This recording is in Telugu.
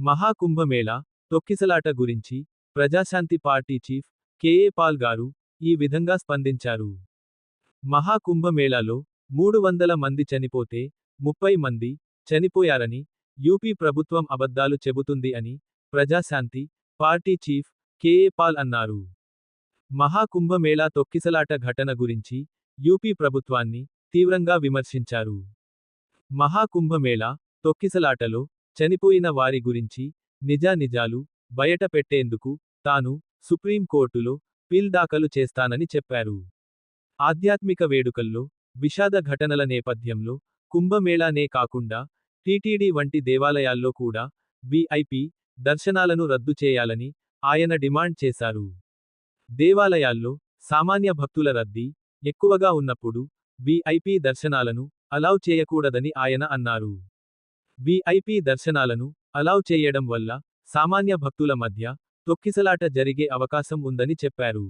మహాకుంభమేళా తొక్కిసలాట గురించి Praja Shanti party chief K A Paul గారు ఈ విధంగా స్పందించారు. మహాకుంభమేళాలో మూడు వందల మంది చనిపోతే ముప్పై మంది చనిపోయారని యూపీ ప్రభుత్వం అబద్ధాలు చెబుతుంది అని Praja Shanti party chief K A Paul అన్నారు. మహాకుంభమేళా తొక్కిసలాట ఘటన గురించి యూపీ ప్రభుత్వాన్ని తీవ్రంగా విమర్శించారు. మహాకుంభమేళా తొక్కిసలాటలో చనిపోయిన వారి గురించి నిజానిజాలు బయట పెట్టేందుకు తాను సుప్రీంకోర్టులో పిల్ దాఖలు చేస్తానని చెప్పారు. ఆధ్యాత్మిక వేడుకల్లో విషాద ఘటనల నేపథ్యంలో కుంభమేళానే కాకుండా టీటీడీ వంటి దేవాలయాల్లో కూడా విఐపి దర్శనాలను రద్దు చేయాలని ఆయన డిమాండ్ చేశారు. దేవాలయాల్లో సామాన్య భక్తుల రద్దీ ఎక్కువగా ఉన్నప్పుడు విఐపి దర్శనాలను అలౌ చేయకూడదని ఆయన అన్నారు. విఐపి దర్శనాలను అలౌ చేయడం వల్ల సామాన్య భక్తుల మధ్య తొక్కిసలాట జరిగే అవకాశం ఉందని చెప్పారు.